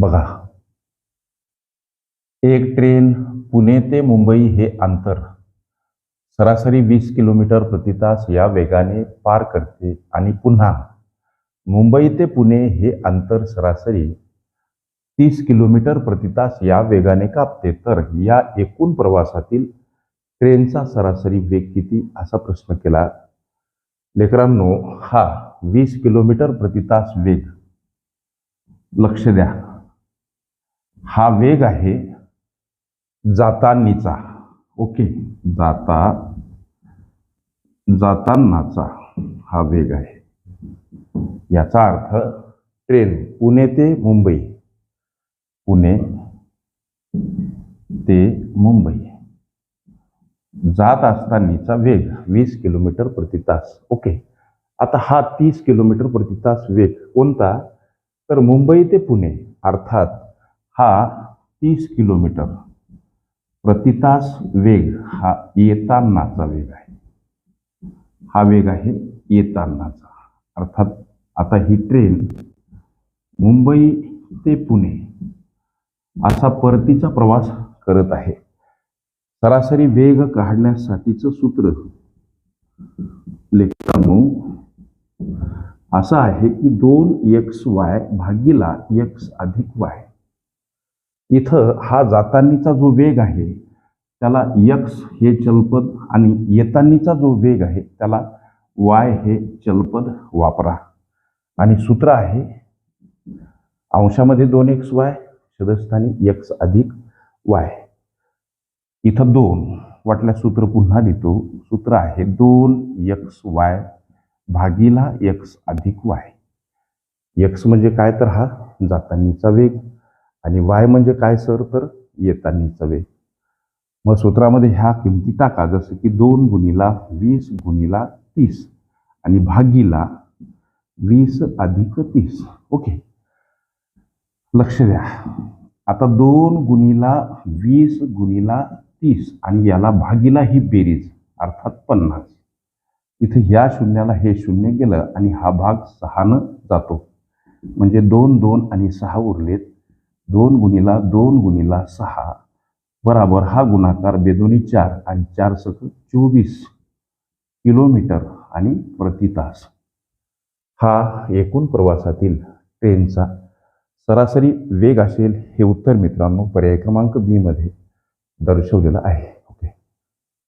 बघा. एक ट्रेन पुणे ते मुंबई हे अंतर. सरासरी वीस किलोमीटर प्रति तास या वेगाने पार करते आणि पुन्हा मुंबई ते पुणे हे अंतर सरासरी तीस किलोमीटर प्रति तास या वेगाने कापते. तर या एकूण प्रवासातील ट्रेनचा सरासरी वेग किती? असा प्रश्न केला. लेकरांनो हा वीस किलोमीटर प्रति तास वेग. लक्ष द्या. हा वेग आहे जातानीचा. ओके. जाता जातानाचा हा वेग आहे. याचा अर्थ ट्रेन पुणे ते मुंबई. पुणे ते मुंबई. जात असतानाचा वेग वीस किलोमीटर प्रति तास. ओके. आता हा तीस किलोमीटर प्रति तास वेग कोणता? तर मुंबई ते पुणे अर्थात हा तीस किलोमीटर. प्रतितास वेग हा येतानाचा वेग आहे. हा वेग आहे येतानाचा. अर्थात आता ही ट्रेन मुंबई ते पुणे असा परतीचा प्रवास करत आहे. सरासरी वेग काढण्यासाठीचं सूत्र लेखकांनो असं आहे की दोन एक्स वाय भागीला एक्स अधिक वाय इथं हा जातानीचा जो वेग आहे त्याला यक्स हे चलपद आणि येतानीचा जो वेग आहे त्याला वाय हे चलपद वापरा. आणि सूत्र आहे अंशामध्ये दोन एक्स वाय शदस्थानी यक्स अधिक वाय. इथं दोन वाटल्या सूत्र पुन्हा लिहितो. सूत्र आहे दोन यक्स वाय भागीला यक्स अधिक वाय. यक्स म्हणजे काय तर हा जातानीचा वेग. आणि वाय म्हणजे काय सर? तर येतानी चवे. मग सूत्रामध्ये ह्या किमती टाका. जसं की दोन गुणीला वीस गुणीला तीस आणि भागीला वीस अधिक तीस. ओके. लक्ष द्या. आता दोन गुणीला वीस गुणीला तीस आणि याला भागीला ही बेरीज अर्थात पन्नास. इथे ह्या शून्याला हे शून्य गेलं आणि हा भाग सहानं जातो. म्हणजे दोन दोन आणि सहा उरलेत. दोन गुणीला दोन गुणीला सहा. बराबर हा गुणाकार बेदोनी चार आणि चार सख चोवीस किलोमीटर आणि प्रति तास. हा एकूण प्रवासातील ट्रेनचा सरासरी वेग असेल हे उत्तर मित्रांनो पर्याय क्रमांक बी मध्ये दर्शवलेलं आहे.